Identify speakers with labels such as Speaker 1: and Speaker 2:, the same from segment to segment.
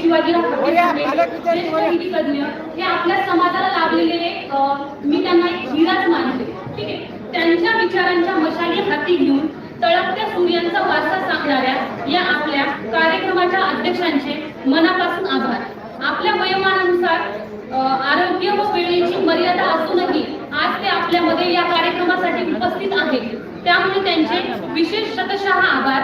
Speaker 1: शिवाजीराव हे आपल्या समाजाला लाभलेले मी त्यांना एक हिराच मानते ठीक आहे? त्यांच्या विचारांच्या मशाली हाती घेऊन तळपत्या सूर्यांचा वारसा सांगणाऱ्या या आपल्या कार्यक्रमाच्या अध्यक्षांचे मनापासून आभार. आपल्या वयोमानानुसार आरोग्य व वेळेची मर्यादा असूनही आज ते आपल्यामध्ये या कार्यक्रमासाठी उपस्थित आहेत. त्यामुळे त्यांचे विशेष शतशः आभार.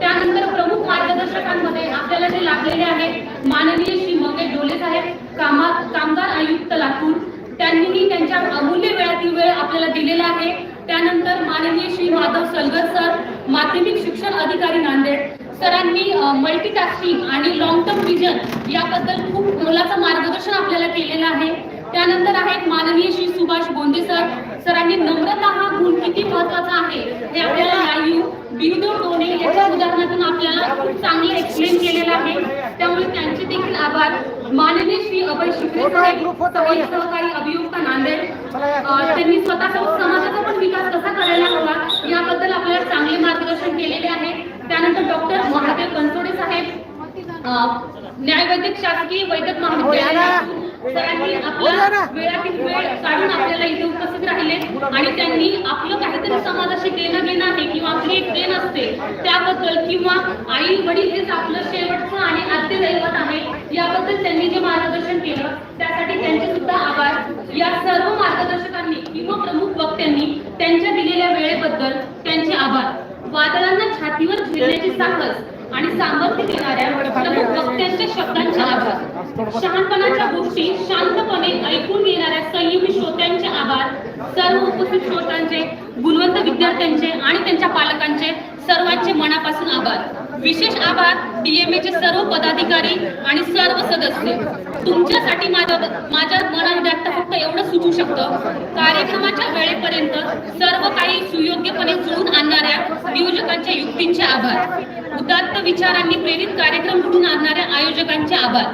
Speaker 1: त्यानंतर प्रमुख मार्गदर्शकांमध्ये आपल्याला जे लागलेले आहेत माननीय श्री मंगेश डोले साहेब कामा कामगार आयुक्त लातूर त्यांनीही त्यांच्या अमूल्य वेळातील वेळ आपल्याला दिलेला आहे. त्यानंतर माननीय श्री माधव सलगर सर माध्यमिक शिक्षण अधिकारी नांदेड सरांनी मल्टीटास्किंग आणि लॉंग टर्म विजन याबद्दल खूप मोलाचं मार्गदर्शन आपल्याला केलेलं आहे. त्यानंतर आहेत माननीय श्री सुभाष बोंदे सर. सरांनी नम्रता हा गुण किती महत्त्वाचा आहे हे आपल्याला आयु बिंदू टोने याच्या उदाहरणातून आपल्याला खूप चांगलं एक्सप्लेन केलेलं आहे त्यामुळे त्यांचे देखील आभार माननीय श्री अभय शिकरे सहकारी अभियुक्त नांदेड. त्यांनी स्वतःसोबत समाजाचा पण विकास कसा करायला हवा याबद्दल आपल्याला चांगले मार्गदर्शन केलेले आहे. त्यानंतर डॉक्टर महादेव बनसोडे साहेब न्यायवैद्यक शासकीय वैद्यक महाविद्यालयातून सरांनी आपला वेळातील वेळ काढून आपल्याला इथे उपस्थित राहिले आणि त्यांनी आपलं काहीतरी समाजाशी देणं घेणं आहे किंवा आपली एक देण असते त्याबद्दल किंवा आई वडील हेच आपलं शेवटचं आणि आद्य दैवत आहे याबद्दल त्यांनी जे मार्गदर्शन केलं त्यासाठी त्यांचे सुद्धा आभार. या सर्व मार्गदर्शकांनी किंवा प्रमुख वक्त्यांनी त्यांच्या दिलेल्या वेळेबद्दल त्यांचे आभार. वादळांना छातीवर झेलण्याची साहस आणि सामर्थ्य देणाऱ्या वक्त्यांच्या शब्दांचे आभार. शहाणपणाच्या गोष्टी शांतपणे ऐकून घेणाऱ्या संयमी श्रोत्यांचे आभार. सर्व उपस्थित श्रोतांचे गुणवंत विद्यार्थ्यांचे आणि त्यांच्या पालकांचे सर्वांचे मनापासून आभार. विशेष आभार डीएमए चे सर्व पदाधिकारी आणि सर्व सदस्य. तुमच्यासाठी माझ्या माझ्या मनाविद्यार्थ फक्त शकतं. कार्यक्रमाच्या वेळेपर्यंत सर्व काही सुयोग्यपणे जुळून आणणाऱ्या नियोजकांच्या युक्तींचे आभार. उदात्त विचारांनी प्रेरित कार्यक्रम घडून आणणाऱ्या आयोजकांचे आभार.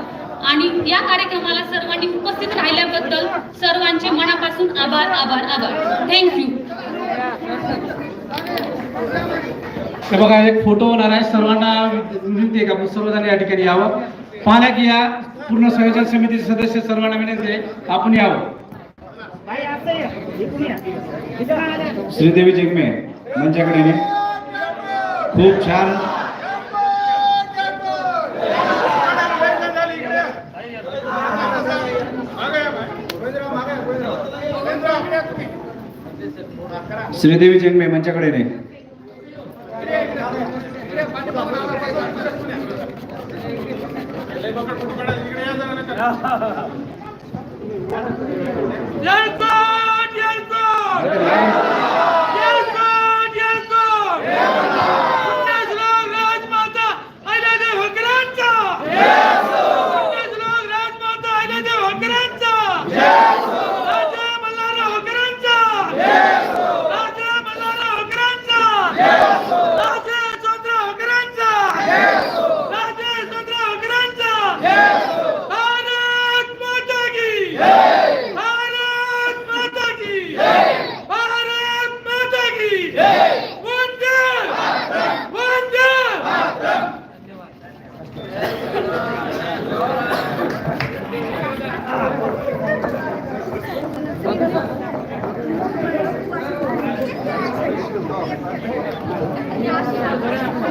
Speaker 1: आणि या कार्यक्रमाला सर्वांनी उपस्थित राहिल्याबद्दल सर्वांचे मनापासून आभार आभार आभार. थँक्यू
Speaker 2: हे बघा एक फोटो होणार आहे. सर्वांना विनंती आहे का? सर्वजण या ठिकाणी यावं. पाण्यात की या पूर्ण संयोजन समितीचे सदस्य सर्वांना विनंती आहे. आपण यावं.
Speaker 3: श्रीदेवी जिगमे मंचाकडे खूप छान. श्रीदेवी जंगमे मंचाकडे
Speaker 4: नाही 야!